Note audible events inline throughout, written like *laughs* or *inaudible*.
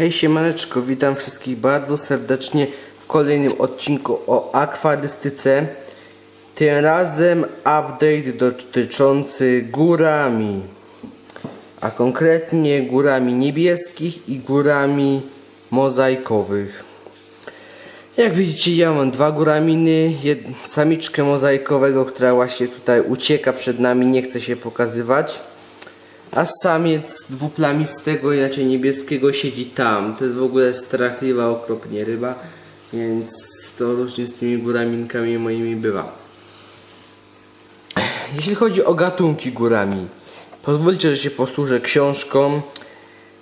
Hej siemaneczko, witam wszystkich bardzo serdecznie w kolejnym odcinku o akwarystyce. Tym razem update dotyczący górami, a konkretnie górami niebieskich i górami mozaikowych. Jak widzicie ja mam dwa góraminy, samiczkę mozaikowego, która właśnie tutaj ucieka przed nami, nie chce się pokazywać. A samiec dwuplamistego, inaczej niebieskiego siedzi tam. To jest w ogóle strachliwa okropnie ryba, więc to różnie z tymi góraminkami moimi bywa. Jeśli chodzi o gatunki górami, pozwólcie, że się posłużę książką,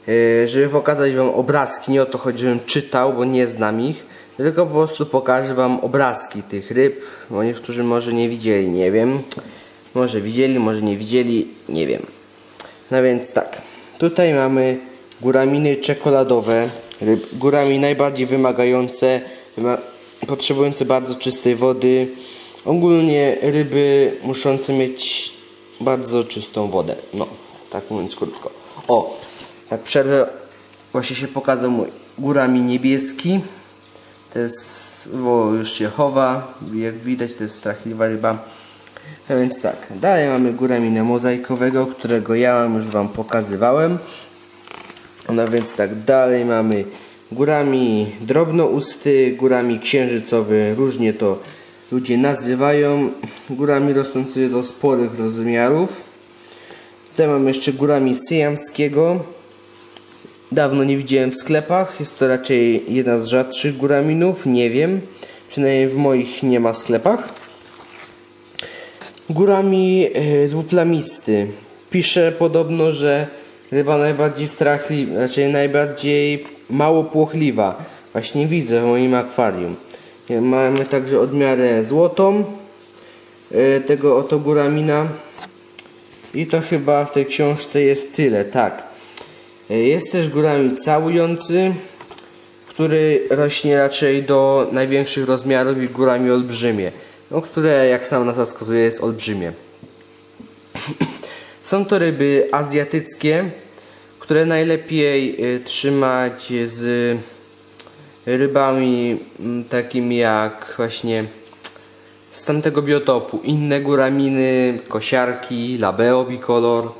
e, żeby pokazać wam obrazki. Nie o to chodzi, żebym czytał, bo nie znam ich, tylko po prostu pokażę wam obrazki tych ryb, bo niektórzy może nie widzieli, nie wiem. Może widzieli, może nie widzieli, nie wiem. No więc tak, tutaj mamy góraminy czekoladowe, górami najbardziej wymagające, wyma potrzebujące bardzo czystej wody. Ogólnie ryby muszące mieć bardzo czystą wodę. No, tak mówiąc krótko. O, tak przerwę właśnie się pokazał mój górami niebieski. To jest, bo już się chowa, jak widać to jest strachliwa ryba. A więc tak, dalej mamy góramina mozaikowego, którego ja już wam pokazywałem. No więc tak, dalej mamy górami drobnousty, górami księżycowy, różnie to ludzie nazywają. Górami rosnący do sporych rozmiarów. Tutaj mamy jeszcze górami syjamskiego. Dawno nie widziałem w sklepach. Jest to raczej jedna z rzadszych góraminów, nie wiem. Przynajmniej w moich nie ma sklepach. Górami e, dwuplamisty. Pisze podobno, że ryba najbardziej strachliwa, znaczy najbardziej mało płochliwa. Właśnie widzę w moim akwarium. Mamy także odmiarę złotą e, tego oto góramina. I to chyba w tej książce jest tyle, tak. E, Jest też górami całujący, który rośnie raczej do największych rozmiarów i górami olbrzymie, no, które jak sam nazwa wskazuje jest olbrzymie. *clears throat* Są to ryby azjatyckie, które najlepiej y, trzymać z rybami mm, takimi jak właśnie z tamtego biotopu. Inne góraminy, kosiarki, labeo bicolor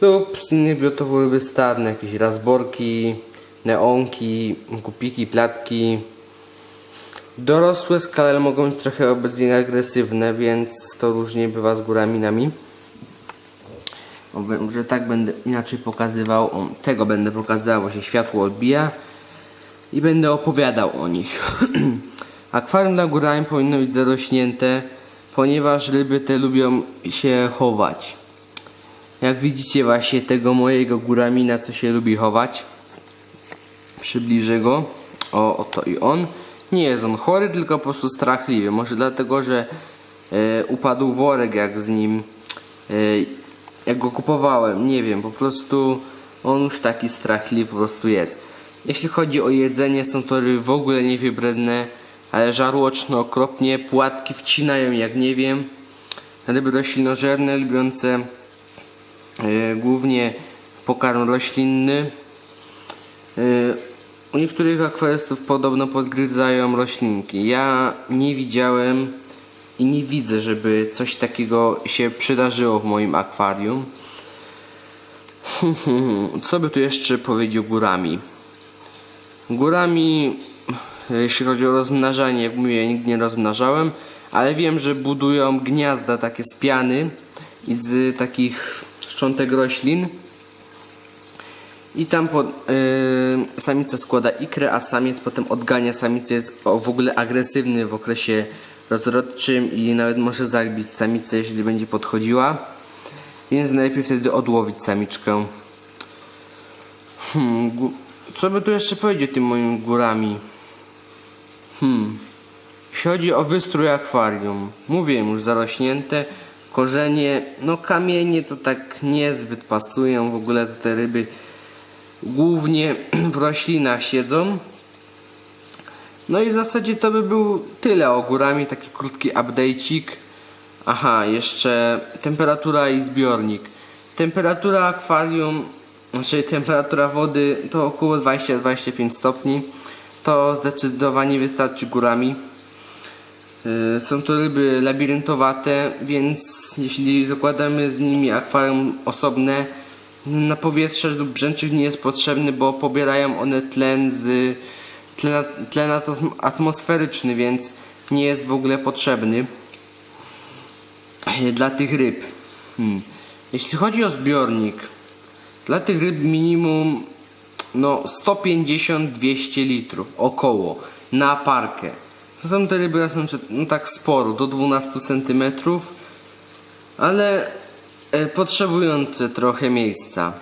lub z innych biotopów ryby stadne, jakieś razborki, neonki, kupiki, platki. Dorosłe skale mogą być trochę obecnie agresywne, więc to różnie bywa z góraminami. O, be- Że tak będę inaczej pokazywał. O, tego będę pokazywał, bo się światło odbija. I będę opowiadał o nich. *clears throat* Akwarium dla górami powinno być zarośnięte, ponieważ ryby te lubią się chować. Jak widzicie właśnie tego mojego góramina, co się lubi chować. Przybliżę go. O, oto i on. Nie jest on chory, tylko po prostu strachliwy. Może dlatego, że e, upadł worek jak z nim. E, jak go kupowałem, nie wiem, po prostu on już taki strachliwy po prostu jest. Jeśli chodzi o jedzenie, są to ryby w ogóle niewybredne, ale żarłoczne okropnie, płatki wcinają jak nie wiem. Ryby roślinożerne, lubiące e, głównie pokarm roślinny. E, niektórych akwarystów podobno podgryzają roślinki. Ja nie widziałem i nie widzę, żeby coś takiego się przydarzyło w moim akwarium. *laughs* Co by tu jeszcze powiedział górami? Górami, jeśli chodzi o rozmnażanie, jak mówię, nigdy nie rozmnażałem, ale wiem, że budują gniazda takie z piany i z takich szczątek roślin. I tam po, yy, samica składa ikrę, a samiec potem odgania. Samiec jest w ogóle agresywny w okresie rozrodczym i nawet może zabić samicę, jeśli będzie podchodziła. Więc najlepiej wtedy odłowić samiczkę. Hmm, co by tu jeszcze powiedzieć tym moimi górami? Hmm. Jeśli chodzi o wystrój akwarium, mówiłem już zarośnięte, korzenie, no kamienie to tak niezbyt pasują, w ogóle te ryby głównie *clears throat* w roślinach siedzą. No i w zasadzie to by był tyle o górami, taki krótki update'ik. Aha, jeszcze temperatura i zbiornik. Temperatura akwarium znaczy temperatura wody to około 20-25 stopni. To zdecydowanie wystarczy górami. Y, Są to ryby labiryntowate, więc jeśli zakładamy z nimi akwarium osobne, na powietrze lub brzęczyk nie jest potrzebny, bo pobierają one tlen z tlen, tlen atmosferyczny, więc nie jest w ogóle potrzebny y, dla tych ryb. Hmm. Jeśli chodzi o zbiornik, dla tych ryb minimum no 150-200 litrów około na parkę. To są te ryby no tak sporo, do 12 cm, ale e, potrzebujące trochę miejsca.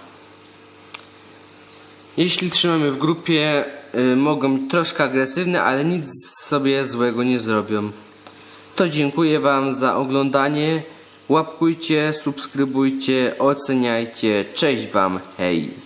Jeśli trzymamy w grupie, e, mogą być troszkę agresywne, ale nic sobie złego nie zrobią. To dziękuję Wam za oglądanie. Łapkujcie, subskrybujcie, oceniajcie. Cześć Wam, hej!